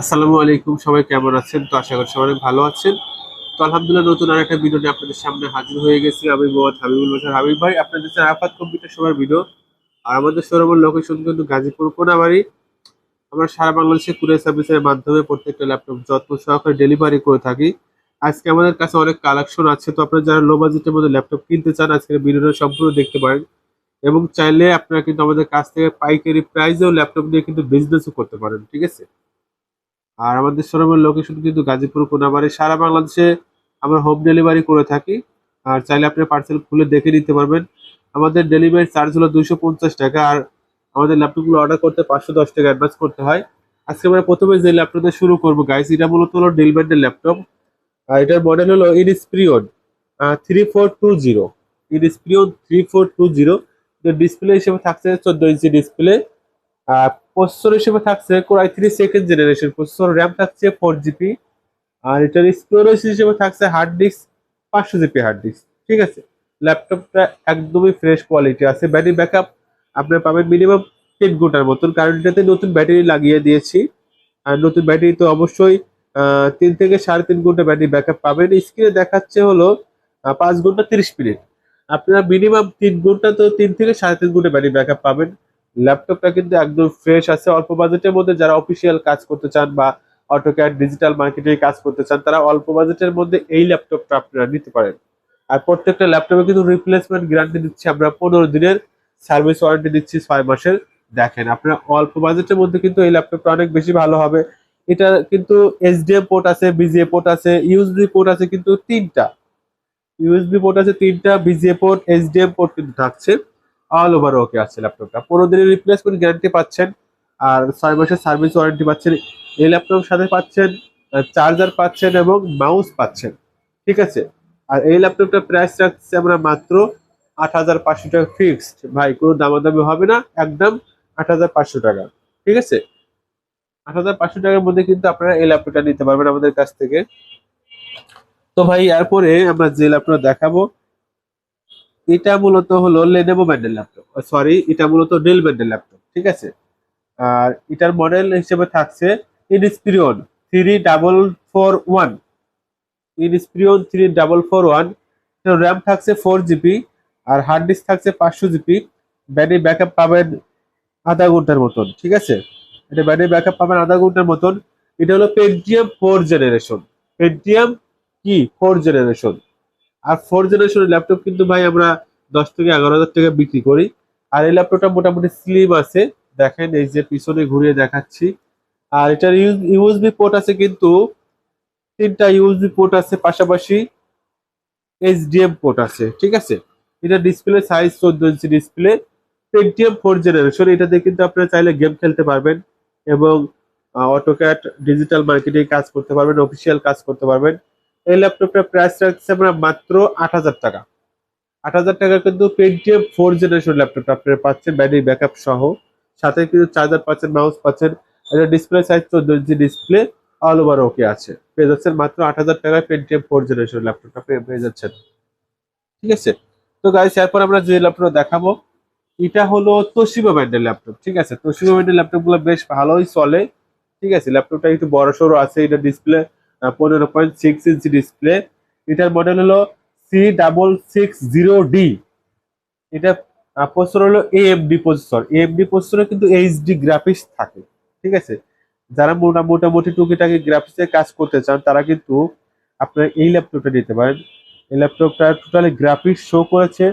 আসসালামু আলাইকুম, সবাই কেমন আছেন? তো আশা করি সবাই ভালো আছেন। তো আলহামদুলিল্লাহ, নতুন আর একটা ভিডিও নিয়ে আপনাদের সামনে হাজির হয়ে গেছি। আমি মোহাম্মদ হাবিবুল বাসার হাবিব ভাই, আপনাদের সাথে আফাত কম্পিউটার সবার ভিডিও আর আমাদের শোরুমের লোকেশন কিন্তু গাজীপুর কোনাবাড়ি। আমরা সারা বাংলাদেশে কুরিয়ার সার্ভিসের মাধ্যমে প্রত্যেকটা ল্যাপটপ যত্ন সহকারে ডেলিভারি করে থাকি। আজকে আমাদের কাছে অনেক কালেকশন আছে। তো আপনারা যারা লো বাজেটের মধ্যে ল্যাপটপ কিনতে চান, আজকের ভিডিওটা সম্পূর্ণ দেখতে পারেন। এবং চাইলে আপনারা কিন্তু আমাদের কাছ থেকে পাইকারি প্রাইসেও ল্যাপটপ নিয়ে কিন্তু বিজনেসও করতে পারেন, ঠিক আছে? আর আমাদের শোরুমের লোকেশন কিন্তু গাজীপুর, কোনাবাড়ি, সারা বাংলাদেশে আমরা হোম ডেলিভারি করে থাকি। আর চাইলে আপনি পার্সেল খুলে দেখে নিতে পারবেন। আমাদের ডেলিভারি চার্জ হলো দুইশো পঞ্চাশ টাকা আর আমাদের ল্যাপটপগুলো অর্ডার করতে পাঁচশো দশ টাকা অ্যাডভান্স করতে হয়। আজকে আমরা প্রথমে যে ল্যাপটপটা শুরু করব গাইস এটা মূলত হলো ডেলব্যান্ডের ল্যাপটপ আর এটার মডেল হলো Inspiron three four two zero Inspiron three four two zero display হিসেবে থাকছে চোদ্দ ইঞ্চি ডিসপ্লে প্রসেসর হিসেবে থাকছে core i three second generation processor RAM থাকছে ফোর জিবি আর এটার স্টোরেজ হিসেবে থাকছে হার্ড ডিস্ক পাঁচশো জিবি হার্ড ডিস্ক ঠিক আছে? ল্যাপটপটা একদমই ফ্রেশ কোয়ালিটি আছে। ব্যাটারি ব্যাকআপ আপনার পাবেন মিনিমাম তিন ঘণ্টার মতন। কারণ এটাতে নতুন ব্যাটারি লাগিয়ে দিয়েছি। আর নতুন ব্যাটারি তো অবশ্যই তিন থেকে সাড়ে তিন ঘণ্টা ব্যাটারি ব্যাকআপ পাবেন। স্ক্রিনে দেখাচ্ছে হলো পাঁচ ঘণ্টা তিরিশ মিনিট। আপনারা মিনিমাম তিন ঘণ্টা তো তিন থেকে সাড়ে তিন ঘণ্টা ব্যাটারি ব্যাকআপ পাবেন। ল্যাপটপটা কিন্তু একদম ফ্রেশ আছে। অল্প বাজেটের মধ্যে যারা অফিসিয়াল কাজ করতে চান বা অটোক্যাড ডিজিটাল মার্কেটিং কাজ করতে চান, তারা অল্প বাজেটের মধ্যে এই ল্যাপটপটা আপনারা নিতে পারেন। আর প্রত্যেকটা ল্যাপটপে কিন্তু রিপ্লেসমেন্ট গ্যারান্টি দিচ্ছি আমরা পনেরো দিনের। সার্ভিস ওয়ারেন্টি দিচ্ছি ছয় মাসের। দেখেন, আপনারা অল্প বাজেটের মধ্যে কিন্তু এই ল্যাপটপটা অনেক বেশি ভালো হবে। এটা কিন্তু এইচডিএম পোর্ট আছে বিজিএ পোর্ট আছে ইউএসবি পোর্ট আছে কিন্তু তিনটা। ইউএসবি পোর্ট আছে তিনটা বিজিএ পোর্ট এইচডিএম পোর্ট কিন্তু থাকছে। অল ওভার ওকে আছে ল্যাপটপটা পনেরো দিনের রিপ্লেসমেন্ট গ্যারান্টি পাচ্ছেন। আর ছয় মাসের সার্ভিস ওয়ারেন্টি পাচ্ছেন। এই ল্যাপটপ সাথে পাচ্ছেন চার্জার পাচ্ছেন এবং মাউস পাচ্ছেন। ঠিক আছে? আর এই ল্যাপটপটার প্রাইস রাখছি আমরা মাত্র আট হাজার পাঁচশো টাকা ফিক্সড ভাই, কোনো দামাদামি হবে না। একদম আট হাজার পাঁচশো টাকা। ঠিক আছে? আট হাজার পাঁচশো টাকার মধ্যে কিন্তু আপনারা এই ল্যাপটপটা নিতে পারবেন আমাদের কাছ থেকে। তো ভাই, এরপরে আমরা যে ল্যাপটপ দেখাবো এটা মূলত হলো লেনেভো ব্যান্ডের ল্যাপটপ সরি এটা মূলত ডেল ব্যান্ডের ল্যাপটপ ঠিক আছে? আর এটার মডেল হিসেবে থাকছে Inspiron three double four one Inspiron three double four one RAM থাকছে ফোর জিবি আর হার্ড ডিস্ক থাকছে পাঁচশো জিবি ব্যাটারি ব্যাকআপ পাবেন আধা ঘণ্টার মতন, ঠিক আছে? এটা ব্যাটারি ব্যাকআপ পাবেন আধা ঘণ্টার মতন। এটা হলো পেন্টিয়াম ফোর জেনারেশন পেন্টিয়াম কি? ফোর জেনারেশন আর ফোর জেনারেশনের ল্যাপটপ কিন্তু ভাই আমরা দশ থেকে এগারো হাজার টাকা বিক্রি করি। আর এই ল্যাপটপটা মোটামুটি স্লিম আছে। দেখেন এই যে পিছনে ঘুরিয়ে দেখাচ্ছি। আর এটার ইউএসবি পোর্ট আছে কিন্তু তিনটা ইউএসবি পোর্ট আছে, পাশাপাশি এইচডিএম পোর্ট আছে, ঠিক আছে? এটা ডিসপ্লে সাইজ চোদ্দ inch display Pentium four generation এটাতে কিন্তু আপনারা চাইলে গেম খেলতে পারবেন এবং অটোক্যাট ডিজিটাল মার্কেটিং কাজ করতে পারবেন অফিসিয়াল কাজ করতে পারবেন। এই ল্যাপটপটার প্রাইস রাখছে আমরা মাত্র আট হাজার টাকা। আট হাজার টাকা কিন্তু পেন্টিএম ফোর জেনারেশন ল্যাপটপটা আপনারা পাচ্ছেন ব্যাটারি ব্যাকআপ সহ। সাথে কিন্তু চার্জার পাচ্ছেন মাউস পাচ্ছেন, এটা ডিসপ্লে সাইজ চোদ্দ inch display all over okay আছে। পেয়ে যাচ্ছেন মাত্র আট হাজার টাকায় পেন্টিএম ফোর জেনারেশন ল্যাপটপটা পেয়ে যাচ্ছেন। ঠিক আছে? তো গাইস এরপর আমরা যে ল্যাপটপ দেখাবো, এটা হলো তোশিবা ব্র্যান্ডের ল্যাপটপ ঠিক আছে? তোশিবা ব্র্যান্ডের ল্যাপটপগুলো বেশ ভালোই চলে। ঠিক আছে? ল্যাপটপটা একটু বড় সড়ো আছে, এটা ডিসপ্লে পনেরো পয়েন্ট সিক্স ইঞ্চি ডিসপ্লে এটার মডেল হলো C double six zero D এটা প্রসেসর হলো এএমডি প্রসেসর এএমডি প্রসেসরে কিন্তু এইচডি গ্রাফিক্স থাকে, ঠিক আছে? যারা মোটা মোটামুটি টুকিটাকি গ্রাফিক্সে কাজ করতে চান, তারা কিন্তু আপনারা এই ল্যাপটপটা নিতে পারেন। এই ল্যাপটপটা টোটালি গ্রাফিক্স শো করেছে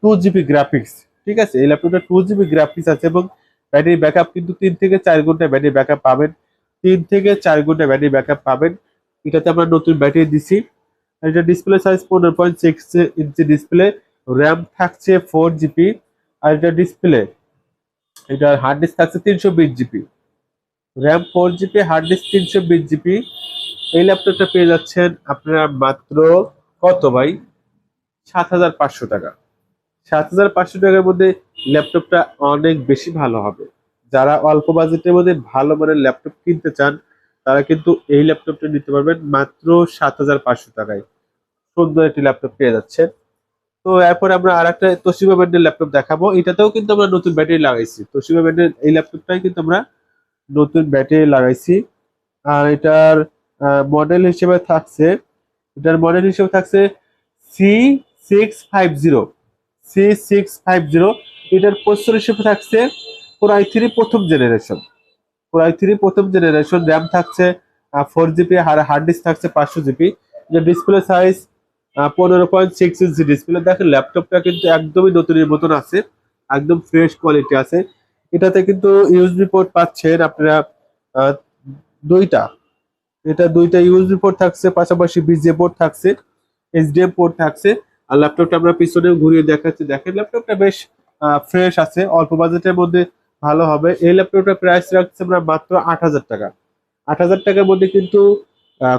টু জিবি গ্রাফিক্স ঠিক আছে? এই ল্যাপটপটা টু জিবি গ্রাফিক্স আছে এবং ব্যাটারি ব্যাকআপ কিন্তু তিন থেকে চার ঘণ্টা ব্যাটারি ব্যাকআপ পাবেন। তিন থেকে চার ঘণ্টা ব্যাটারি ব্যাকআপ পাবেন। এটাতে আমরা নতুন ব্যাটারি দিছি। এটা ডিসপ্লে সাইজ পনেরো point six inch display RAM থাকছে ফোর জিবি আর এটা ডিসপ্লে এটা হার্ড ডিস্ক থাকছে তিনশো বিশ GB RAM four GB hard disk তিনশো বিশ জিবি এই ল্যাপটপটা পেয়ে যাচ্ছেন আপনারা মাত্র কত ভাই? সাত হাজার পাঁচশো টাকা। সাত হাজার পাঁচশো টাকার মধ্যে ল্যাপটপটা অনেক বেশি ভালো হবে। যারা অল্প বাজেটের মধ্যে ভালো মানের ল্যাপটপ কিনতে চান, তারা কিন্তু এই ল্যাপটপটা নিতে পারবেন মাত্র সাত হাজার পাঁচশো টাকায়। সুন্দর একটি ল্যাপটপ পেয়ে যাচ্ছেন। তো এরপরে আমরা আর একটা তোশিবা ব্র্যান্ডের ল্যাপটপ দেখাবো। এটাতেও কিন্তু আমরা নতুন ব্যাটারি লাগাইছি। তোশিবা ব্র্যান্ডের এই ল্যাপটপটাই কিন্তু আমরা নতুন ব্যাটারি লাগাইছি। আর এটার মডেল হিসেবে থাকছে, এটার মডেল হিসেবে থাকছে C six five zero C six five zero এটার প্রসেসর হিসেবে থাকছে কোরআই থ্রি প্রথম জেনারেশন কোরআই থ্রি প্রথম জেনারেশন র্যাম থাকছে ফোর জিবি আর হার্ড ডিস্ক থাকছে পাঁচশো জিবি ডিসপ্লে সাইজ পনেরো পয়েন্ট সিক্স ইঞ্চি ডিসপ্লে দেখেন ল্যাপটপটা কিন্তু একদমই নতুনের মতন আছে, একদম ফ্রেশ কোয়ালিটি আছে। এটাতে কিন্তু ইউএসবি পোর্ট পাচ্ছেন আপনারা দুইটা। এটা দুইটা ইউএসবি পোর্ট থাকছে, পাশাপাশি বিজিএ পোর্ট থাকছে এইচডিএম পোর্ট থাকছে। আর ল্যাপটপটা আমরা পিছনে ঘুরিয়ে দেখাচ্ছি। দেখেন ল্যাপটপটা বেশ ফ্রেশ আছে, অল্প বাজেটের মধ্যে ভালো হবে। এই ল্যাপটপটা প্রাইস রাখছে আমরা মাত্র আট হাজার টাকা। আট হাজার টাকার মধ্যে কিন্তু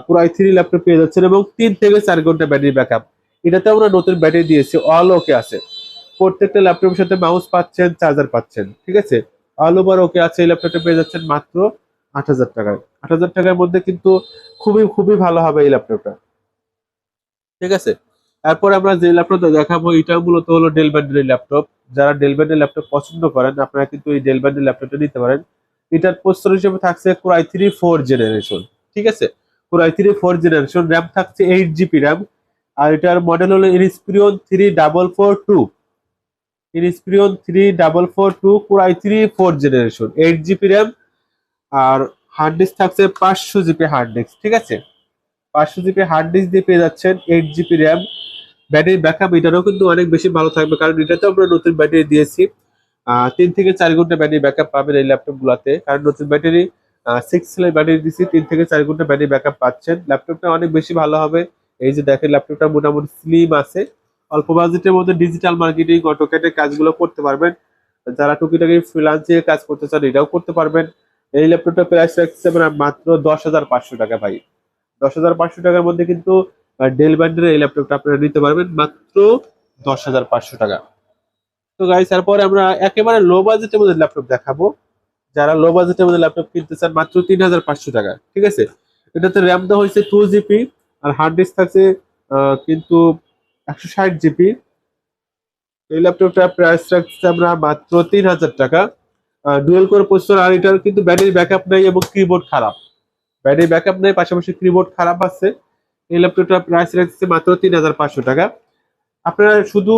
পুরাই থ্রি ল্যাপটপ পেয়ে যাচ্ছেন এবং তিন থেকে চার ঘণ্টা ব্যাটারি ব্যাকআপ এটাতে আমরা নতুন ব্যাটারি দিয়েছি অল ওকে আছে। প্রত্যেকটা ল্যাপটপের সাথে মাউস পাচ্ছেন চার্জার পাচ্ছেন, ঠিক আছে? অল ওভার ওকে আছে, এই ল্যাপটপটা পেয়ে যাচ্ছেন মাত্র আট হাজার টাকায়। আট হাজার টাকার মধ্যে কিন্তু খুবই খুবই ভালো হবে এই ল্যাপটপটা ঠিক আছে? তারপর আমরা যে ল্যাপটপটা দেখাবো এটা মূলত হলো ডেল ব্যান্ডের ল্যাপটপ যারা ডেল ব্যান্ডের ল্যাপটপ পছন্দ করেন, আপনারা কিন্তু এই ডেল ব্যান্ডের ল্যাপটপটা নিতে পারেন। এটার প্রস্তর হিসেবে থাকছে কোরাই থ্রি ফোর জেনারেশন ঠিক আছে? Core i three four generation RAM থাকছে এইট জিবি র্যাম আর এটার মডেল হলো Inspiron three double four two Inspiron three double four two core i three four generation eight GB RAM R hard disk থাকছে পাঁচশো GB hard disk ঠিক আছে? পাঁচশো GB hard disk দিয়ে পেয়ে যাচ্ছেন eight GB RAM battery backup এটারও কিন্তু অনেক বেশি ভালো থাকবে, কারণ এটাতে আমরা নতুন ব্যাটারি দিয়েছি। তিন থেকে চার ঘণ্টা ব্যাটারি ব্যাকআপ পাবেন এই ল্যাপটপ গুলাতে কারণ নতুন ব্যাটারি সিক্স সেলের ব্যাটারি দিয়েছি, তিন থেকে চার ঘণ্টা ব্যাটারি ব্যাকআপ পাচ্ছেন। ল্যাপটপটা অনেক বেশি ভালো হবে। এই যে দেখেন ল্যাপটপটা মোটামুটি স্লিম আছে। অল্প বাজেটের মধ্যে ডিজিটাল মার্কেটিং অটোক্যাটের কাজগুলো করতে পারবেন। যারা টুকিটাকি ফ্রিলান্সিং কাজ করতে চান, এটাও করতে পারবেন। এই ল্যাপটপটা প্রাইস রাখছে মাত্র দশ হাজার পাঁচশো টাকা ভাই। দশ হাজার পাঁচশো টাকার মধ্যে কিন্তু ডেল ব্যান্ডের এই ল্যাপটপটা আপনারা নিতে পারবেন মাত্র দশ হাজার পাঁচশো টাকা। তো গাইস তারপরে আমরা একেবারে লো বাজেটের মধ্যে ল্যাপটপ দেখাবো। যারা লো বাজেটের মধ্যে ল্যাপটপ কিনতে চান মাত্র তিন হাজার পাঁচশো টাকা, ঠিক আছে? এটাতে র্যাম দেওয়া হয়েছে টু জিবি আর হার্ড ডিস্ক থাকছে কিন্তু একশো ষাট জিবি এই ল্যাপটপটা প্রাইস রাখছে আমরা মাত্র তিন হাজার টাকা। ডুয়েল কোর প্রসেসর আর এটার কিন্তু ব্যাটারি ব্যাকআপ নেই এবং কিবোর্ড খারাপ। ব্যাটারি ব্যাকআপ নেই, পাশাপাশি কিবোর্ড খারাপ আছে। এই ল্যাপটপটা প্রাইস রাখছে মাত্র তিন হাজার পাঁচশো টাকা। আপনারা শুধু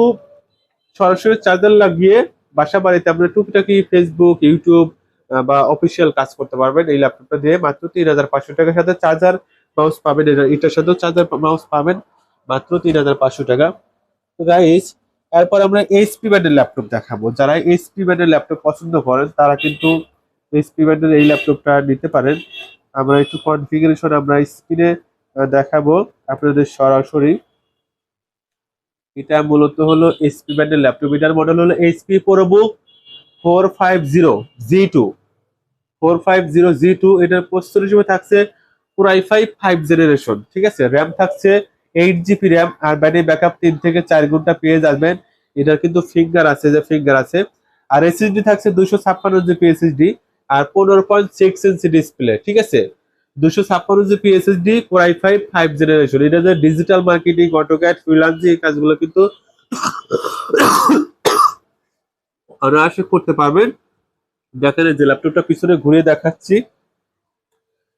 সরাসরি চার্জার লাগিয়ে বাসা বাড়িতে আপনারা টুকিটাকি ফেসবুক ইউটিউব বা অফিসিয়াল কাজ করতে পারবেন এই ল্যাপটপটা দিয়ে মাত্র তিন হাজার পাঁচশো টাকার সাথে চার্জার মাউস পাবেন। এটা- এটার সাথেও চার্জার মাউস পাবেন মাত্র তিন হাজার পাঁচশো টাকা। তো গাইস এরপর আমরা এইচপি ব্যান্ডের ল্যাপটপ দেখাবো। যারা এইচপি ব্যান্ডের ল্যাপটপ পছন্দ করেন, তারা কিন্তু এইচপি ব্যান্ডের এই ল্যাপটপটা নিতে পারেন। আমরা একটু কনফিগারেশন আমরা স্ক্রিনে দেখাবো আপনাদের সরাসরি। এটা মূলত হলো এইচপি ব্যান্ডের ল্যাপটপ এটার মডেল হলো HP ProBook four five zero G two four five zero G two এটার প্রস্তুত হিসেবে থাকছে পুরাই ফাইভ ফাইভ জেনারেশন ঠিক আছে? র্যাম থাকছে এইট জিবি র্যাম আর ব্যাটারি ব্যাকআপ তিন থেকে চার ঘণ্টা পেয়ে যাবেন। এটার কিন্তু ফিঙ্গার আছে, যে ফিঙ্গার আছে। আর এসএসডি থাকছে দুশো ছাপ্পান্ন জিবি এসএসডি আর পনেরো পয়েন্ট সিক্স ইঞ্চি ডিসপ্লে ঠিক আছে? দুশো ছাপ্পান্ন GB SSD core i five five generation এটা যে ডিজিটাল মার্কেটিং অটোক্যাট ফ্রিলান্সিং এই কাজগুলো কিন্তু অনায়াসে করতে পারবেন। দেখেন যে ল্যাপটপটা পিছনে ঘুরে দেখাচ্ছি।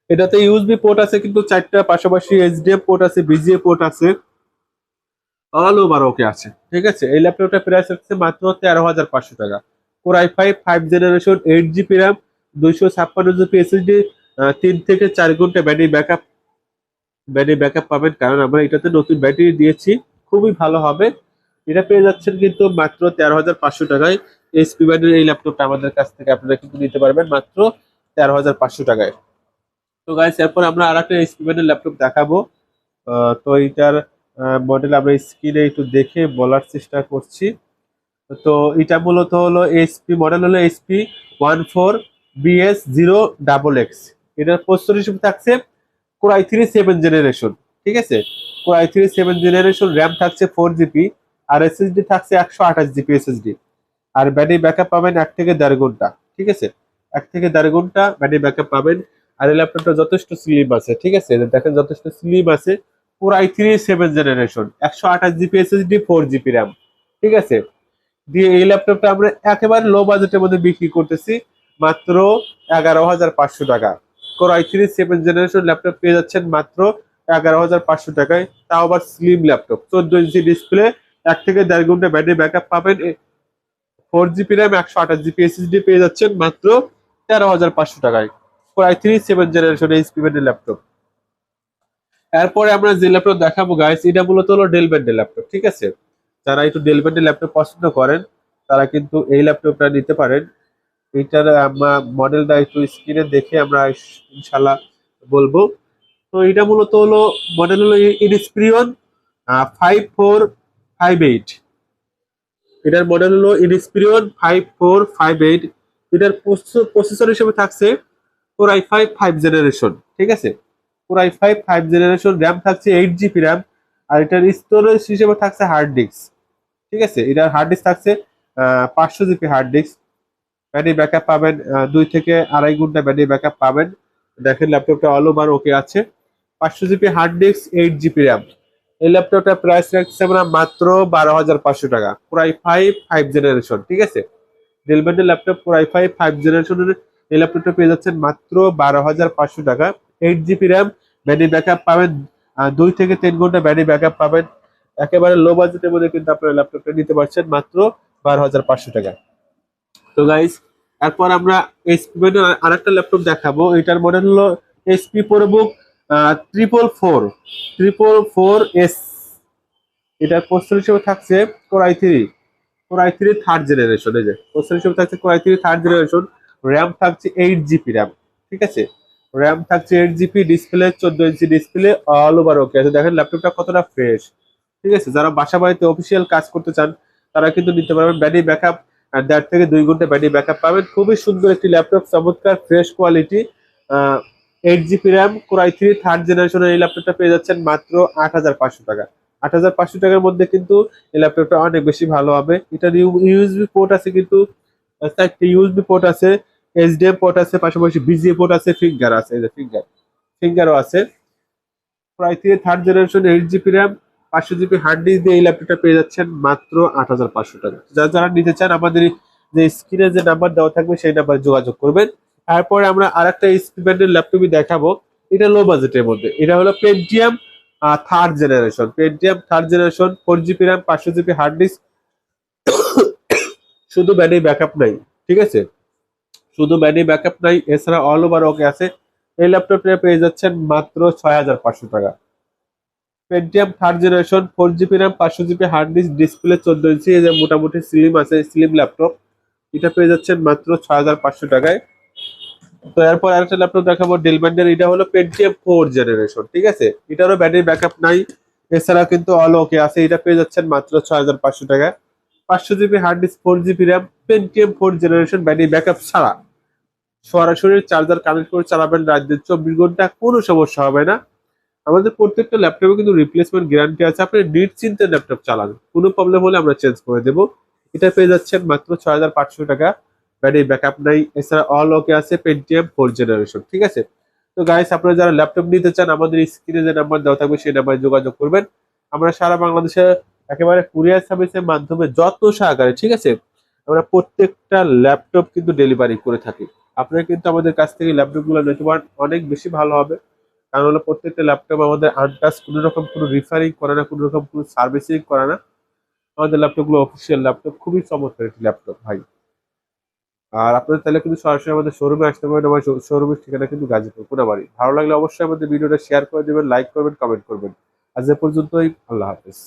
এটাতে ইউএসবি পোর্ট আছে কিন্তু চারটা, পাশাপাশি এইচডিএফ পোর্ট আছে বিজিএ পোর্ট আছে। অল ওভার ওকে আছে, ঠিক আছে? এই ল্যাপটপটা প্রাইস হচ্ছে মাত্র তেরো হাজার পাঁচশো টাকা। Core i five five generation eight GB RAM দুইশো ছাপ্পান্ন জিবি এসএসডি তিন থেকে চার ঘণ্টা ব্যাটারি ব্যাকআপ ব্যাটারি ব্যাকআপ পাবেন। কারণ আমরা এটাতে নতুন ব্যাটারি দিয়েছি, খুবই ভালো হবে। এটা পেয়ে যাচ্ছেন কিন্তু মাত্র তেরো হাজার পাঁচশো টাকায়। এইচপি ব্যান্ডের এই ল্যাপটপটা আমাদের কাছ থেকে আপনারা কিন্তু নিতে পারবেন মাত্র তেরো হাজার পাঁচশো টাকায়। তো গাইস এরপর আমরা আর একটা এইচপি ব্যান্ডের ল্যাপটপ দেখাবো তো এইটার মডেল আমরা স্ক্রিনে একটু দেখে বলার চেষ্টা করছি। তো এটা মূলত হলো এইচপি মডেল হলো HP one four BS zero double X এটার প্রস্তুত হিসেবে থাকছে কোরাই থ্রি সেভেন জেনারেশন ঠিক আছে? Core i three seven generation RAM থাকছে ফোর জিবি আর এসএসডি থাকছে একশো আঠাশ জিবি এসএসডি আর ব্যাটারি ব্যাকআপ পাবেন এক থেকে দেড় ঘণ্টা, ঠিক আছে? এক থেকে দেড় ঘণ্টা ব্যাটারি ব্যাকআপ পাবেন। আর এই ল্যাপটপটা যথেষ্ট স্লিম আছে, ঠিক আছে? দেখেন যথেষ্ট স্লিম আছে। আই থ্রি সেভেন জেনারেশন একশো আঠাশ GB SSD four GB RAM ঠিক আছে? দিয়ে এই ল্যাপটপটা আমরা একেবারে লো বাজেটের মধ্যে বিক্রি করতেছি মাত্র এগারো হাজার পাঁচশো টাকা। Core i three seven generation laptop পেয়ে যাচ্ছেন মাত্র এগারো হাজার পাঁচশো টাকায়। তাও আবার স্লিম ল্যাপটপ চোদ্দ ইঞ্চি ডিসপ্লে এক থেকে দেড় ঘণ্টা ব্যাটারি ব্যাকআপ পাবেন। ফোর জিবি র্যাম একশো আঠাশ জিবি এসএসডি পেয়ে যাচ্ছেন মাত্র তেরো হাজার পাঁচশো টাকায়। Core i three seven generation HP ব্যান্ডের ল্যাপটপ এরপরে আমরা যে ল্যাপটপ দেখাবো গাইস এটা মূলত হলো ডেল ব্যান্ডের ল্যাপটপ ঠিক আছে? যারা একটু ডেল ব্যান্ডের ল্যাপটপ পছন্দ করেন, তারা কিন্তু এই ল্যাপটপটা নিতে পারেন। এইটার আমরা মডেলটা একটু স্ক্রিনে দেখে আমরা ইনশাল্লাহ বলব। তো এটা মূলত হলো মডেল হলো Inspiron five four five eight এটার মডেল হলো Inspiron five four five eight এটার প্রসেসর হিসেবে থাকছে four i five five generation ঠিক আছে? Four i five five generation RAM থাকছে এইট জিবি র্যাম আর এটার স্টোরেজ হিসেবে থাকছে হার্ড ডিস্ক ঠিক আছে? এটার হার্ড ডিস্ক থাকছে পাঁচশো GB hard disk battery backup পাবেন দুই থেকে আড়াই ঘণ্টা ব্যাটারি ব্যাকআপ পাবেন। দেখেন ল্যাপটপটা অল ওভার ওকে আছে। পাঁচশো GB hard disk eight GB RAM এই ল্যাপটপটার প্রাইস রাখছে আমরা মাত্র বারো হাজার পাঁচশো টাকা। পুরাই ফাইভ ফাইভ জেনারেশন ঠিক আছে? ডেলব্যান্ডের ল্যাপটপ পুরাই ফাইভ ফাইভ জেনারেশনের এই ল্যাপটপটা পেয়ে যাচ্ছেন মাত্র বারো হাজার পাঁচশো টাকা। Eight GB RAM battery backup পাবেন দুই থেকে তিন ঘণ্টা ব্যাটারি ব্যাকআপ পাবেন। একেবারে লো বাজেটের মধ্যে কিন্তু আপনারা ল্যাপটপটা নিতে পারছেন মাত্র বারো হাজার পাঁচশো টাকা। তো গাইস এরপর আমরা এসপি আর একটা ল্যাপটপ দেখাবো। এটার মডেল হলো HP ProBook triple four triple four S এটার প্রস্তুত হিসেবে থাকছে core i three core i three third generation এই যে প্রস্তুত হিসেবে থাকছে core i three third generation RAM থাকছে এইট জিবি র্যাম ঠিক আছে? র্যাম থাকছে এইট জিবি ডিসপ্লে চোদ্দ inch display all over okay আছে দেখেন ল্যাপটপটা কতটা ফ্রেশ ঠিক আছে? যারা বাসা বাড়িতে অফিসিয়াল কাজ করতে চান, তারা কিন্তু নিতে পারবেন ব্যাটারি ব্যাকআপ আর দেড় থেকে দুই ঘণ্টা ব্যাটারি ব্যাকআপ পাবেন। খুবই সুন্দর একটি ল্যাপটপ চমৎকার fresh quality eight GB RAM core i three third জেনারেশনের এই ল্যাপটপটা পেয়ে যাচ্ছেন মাত্র আট হাজার পাঁচশো টাকা। আট হাজার পাঁচশো টাকার মধ্যে কিন্তু এই ল্যাপটপটা অনেক বেশি ভালো হবে। এটার ইউএসবি পোর্ট আছে কিন্তু একটা ইউএসবি পোর্ট আছে এইচডিএম পোর্ট আছে, পাশাপাশি বিজিএ পোর্ট আছে ফিঙ্গার আছে ফিঙ্গার ফিঙ্গারও আছে। প্রায় three third generation eight GB RAM পাঁচশো জিবি হার্ড ডিস্ক দিয়ে এই ল্যাপটপটা পেয়ে যাচ্ছেন মাত্র আট হাজার পাঁচশো টাকা। যারা যারা নিতে চান, আমাদের যে স্ক্রিনে যে নাম্বার দেওয়া থাকবে, সেই নাম্বারে যোগাযোগ করবেন। তারপরে আমরা আর একটা স্পিডের ল্যাপটপই দেখাবো। এটা লো বাজেটের মধ্যে। এটা হলো Pentium third generation Pentium third generation four GB RAM পাঁচশো জিবি হার্ড ডিস্ক শুধু ব্যাটারি ব্যাকআপ নাই, ঠিক আছে? শুধু ব্যাটারি ব্যাকআপ নাই, এছাড়া অল ওভার ওকে আছে। এই ল্যাপটপটা পেয়ে যাচ্ছেন মাত্র ছয় হাজার পাঁচশো টাকা। Pentium third generation four GB RAM পাঁচশো জিবি হার্ড ডিস্ক ডিসপ্লে চোদ্দ ইঞ্চি এই যে মোটামুটি স্লিম আছে স্লিম ল্যাপটপ এটা পেয়ে যাচ্ছেন মাত্র ছয় হাজার পাঁচশো টাকায়। তো এরপর আরেকটা ল্যাপটপ দেখাবো ডেলব্যান্ডের এটা হলো পেন্টিয়াম ফোর জেনারেশন ঠিক আছে? এটারও ব্যাটারি ব্যাকআপ নাই এছাড়া কিন্তু অল ওকে আছে, এটা পেয়ে যাচ্ছেন মাত্র ছয় হাজার পাঁচশো টাকায়। পাঁচশো GB hard disk four GB RAM Pentium four generation battery backup ছাড়া। সরাসরি চার্জার কানেক্ট করে চালাবেন রাত চব্বিশ ঘণ্টা, কোনো সমস্যা হবে না। আমাদের প্রত্যেকটা ল্যাপটপে কিন্তু রিপ্লেসমেন্ট গ্যারান্টি আছে। আপনি নিশ্চিন্তে ল্যাপটপ চালান। কোনো প্রবলেম হলে আমরা চেঞ্জ করে দেবো। এটা পেয়ে যাচ্ছেন মাত্র ছয় হাজার পাঁচশো টাকা। ব্যাটারি ব্যাকআপ নাই। এছাড়া অল ওকে আছে পেন্টিএম ফোর জেনারেশন ঠিক আছে? তো গাইস আপনারা যারা ল্যাপটপ নিতে চান, আমাদের স্ক্রিনে যে নাম্বার দেওয়া থাকবে, সেই নাম্বারে যোগাযোগ করবেন। আমরা সারা বাংলাদেশে একেবারে কুরিয়ার সার্ভিসের মাধ্যমে যত্ন সহকারে, ঠিক আছে? আমরা প্রত্যেকটা ল্যাপটপ কিন্তু ডেলিভারি করে থাকি। আপনারা কিন্তু আমাদের কাছ থেকে ল্যাপটপগুলো নিতে পারেন। অনেক বেশি ভালো হবে। কারণ হলো প্রত্যেকটা ল্যাপটপ আমাদের আনটাচ কোনো রকম কোনো রিফারিং করে না, কোনো রকম কোনো সার্ভিসিং করে না। আমাদের ল্যাপটপগুলো অফিসিয়াল ল্যাপটপ খুবই চমৎকার একটি ল্যাপটপ ভাই। আর আপনাদের তাহলে কিন্তু সরাসরি আমাদের শোরুমে আসতে পারেন, আমার শোরুমের ঠিকানা কিন্তু গাজীপুর কোনাবাড়ি ভালো লাগলে অবশ্যই আমাদের ভিডিওটা শেয়ার করে দেবেন লাইক করবেন কমেন্ট করবেন। আজ এ পর্যন্তই, আল্লাহ হাফেজ।